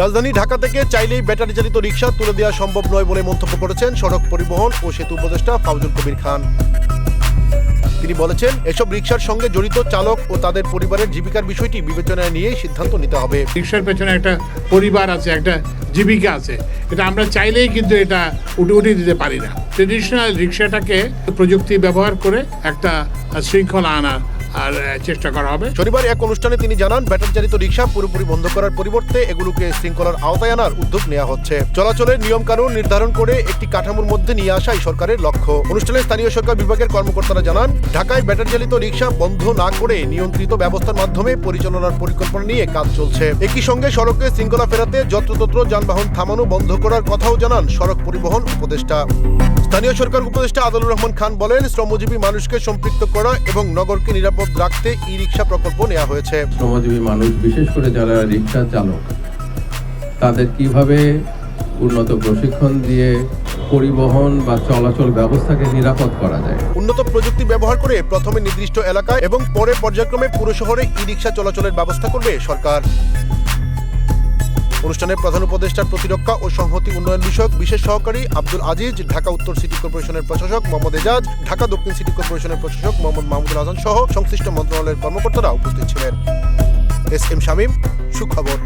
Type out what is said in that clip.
রাজধানী ঢাকা থেকে চাইলেই ব্যাটারি চালিত রিক্সা তুলে দেওয়া সম্ভব নয় বলে মন্তব্য করেছেন সড়ক পরিবহন ও সেতু উপদেষ্টা ফাউজুল কবির খান। তিনি বলেছেন, এসব রিক্সার সঙ্গে জড়িত চালক ও তাদের পরিবারের জীবিকার বিষয়টি বিবেচনায় নিয়ে সিদ্ধান্ত নিতে হবে। রিক্সার পেছনে একটা পরিবার আছে, একটা জীবিকা আছে। এটা আমরা চাইলেই কিন্তু এটা উঠে উঠে দিতে পারি না। ট্রেডিশনাল রিক্সাটাকে প্রযুক্তি ব্যবহার করে একটা শৃঙ্খলা আনার আর চেষ্টা করা হবে। শনিবার এক অনুষ্ঠানে তিনি জানান ব্যাটারি চালিত রিক্সা পুরোপুরি বন্ধ করার পরিবর্তে এগুলোকে শৃঙ্খলার আওতায় আনার উদ্যোগ নেওয়া হচ্ছে। চলাচলের নিয়ম কানুন নির্ধারণ করে একটি কাঠামোর মধ্যে নিয়ে আসাই সরকারের লক্ষ্য। অনুষ্ঠানে স্থানীয় সরকার বিভাগের কর্মকর্তারা জানান, ঢাকায় ব্যাটারি চালিত রিক্সা বন্ধ না করে নিয়ন্ত্রিত ব্যবস্থার মাধ্যমে পরিচালনার পরিকল্পনা নিয়ে কাজ চলছে। একই সঙ্গে সড়কে শৃঙ্খলা ফেরাতে যত্রতত্র যানবাহন থামানো বন্ধ করার কথাও জানান সড়ক পরিবহন উপদেষ্টা। স্থানীয় সরকার উপদেষ্টা আদালুর রহমান খান বলেন, শ্রমজীবী মানুষকে সম্পৃক্ত করা এবং নগরকে নিরাপদ রাখতে ই রিক্সা প্রকল্প নেওয়া হয়েছে। শ্রমজীবী মানুষ বিশেষ করে যারা রিক্সা চালক তাদের কীভাবে উন্নত প্রশিক্ষণ দিয়ে পরিবহন বা চলাচল ব্যবস্থাকে নিরাপদ করা যায়? উন্নত প্রযুক্তি ব্যবহার করে প্রথমে নির্দিষ্ট এলাকায় এবং পরে পর্যায়ক্রমে পুরো শহরে ই রিক্সা চলাচলের ব্যবস্থা করবে সরকার। অনুষ্ঠানে প্রধান উপদেষ্টার প্রতিরক্ষা ও সংহতি উন্নয়ন বিষয়ক বিশেষ সহকারী আব্দুল আজিজ, ঢাকা উত্তর সিটি কর্পোরেশনের প্রশাসক মোহাম্মদ এজাজ, ঢাকা দক্ষিণ সিটি কর্পোরেশনের প্রশাসক মোহাম্মদ মাহমুদুল হাসান সহ সংশ্লিষ্ট মন্ত্রণালয়ের কর্মকর্তারা উপস্থিত ছিলেন। এস এম শামীম, সুখবর।